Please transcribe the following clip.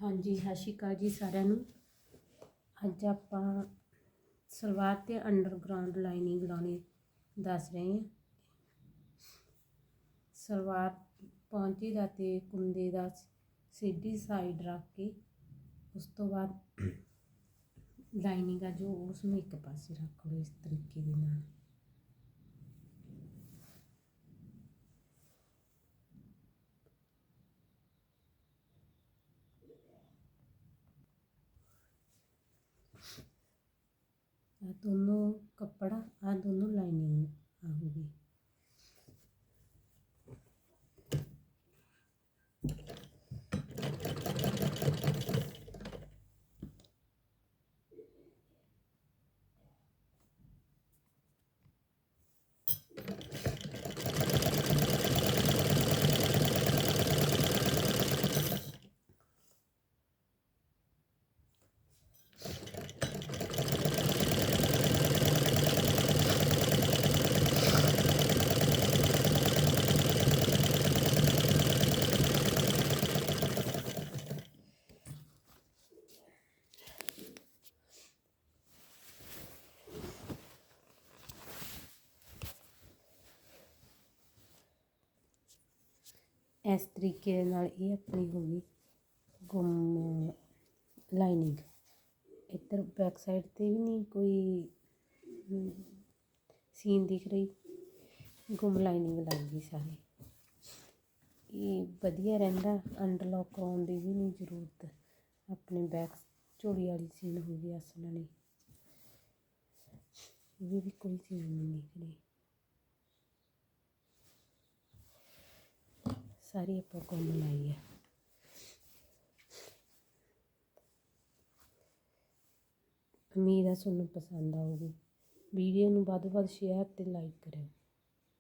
ਹਾਂਜੀ, ਸਤਿ ਸ਼੍ਰੀ ਅਕਾਲ ਜੀ ਸਾਰਿਆਂ ਨੂੰ। ਅੱਜ ਆਪਾਂ ਸਲਵਾਰ ਤੇ ਅੰਡਰਗਰਾਉਂਡ ਲਾਈਨਿੰਗ ਲਾਉਣੀ ਦੱਸ ਰਹੇ ਹਾਂ। ਸਲਵਾਰ ਪੌਂਚੇ ਦਾ ਤੇ ਕੁੰਦੇ ਦਾ ਸਿੱਧੀ ਸਾਈਡ ਰੱਖ ਕੇ ਉਸ ਤੋਂ ਬਾਅਦ ਲਾਈਨਿੰਗ ਆ ਜੋ ਉਸ ਨੂੰ ਇੱਕ ਪਾਸੇ ਰੱਖ ਲਓ ਇਸ ਤਰੀਕੇ ਦੇ ਨਾਲ। ਆ ਦੋਨੋਂ ਕੱਪੜਾ ਆ ਦੋਨੋਂ ਲਾਈਨਿੰਗ ਇਸ ਤਰੀਕੇ ਦੇ ਨਾਲ ਇਹ ਆਪਣੀ ਹੋ ਗਈ ਗੁੰਮ ਲਾਈਨਿੰਗ ਇੱਧਰ ਬੈਕ ਸਾਈਡ ਤੇ ਵੀ ਨਹੀਂ ਕੋਈ ਸੀਨ ਦਿਖ ਰਹੀ। ਗੁੰਮ ਲਾਈਨਿੰਗ ਲੱਗ ਗਈ ਸਾਰੀ। ਇਹ ਵਧੀਆ ਰਹਿੰਦਾ ਅੰਡਰਲੌਕ ਕਰਾਉਣ ਦੀ ਵੀ ਨਹੀਂ ਜ਼ਰੂਰਤ। ਆਪਣੇ ਬੈਕ ਝੋਲੀ ਵਾਲੀ ਸੀਨ ਹੋ ਗਈ ਅਸਲ ਵਾਲੀ। ਇਹ ਵੀ ਕੋਈ ਸੀਨ ਨਹੀਂ ਦਿਖ ਰਹੀ। ਸਾਰੀ ਆਪਾਂ ਗੁੰਮ ਲਾਈ ਹੈ ਉਮੀਦ ਹੈ ਤੁਹਾਨੂੰ ਪਸੰਦ ਆਊਗੀ। ਵੀਡੀਓ ਨੂੰ ਵੱਧ ਤੋਂ ਵੱਧ ਸ਼ੇਅਰ ਤੇ ਲਾਈਕ ਕਰਿਓ।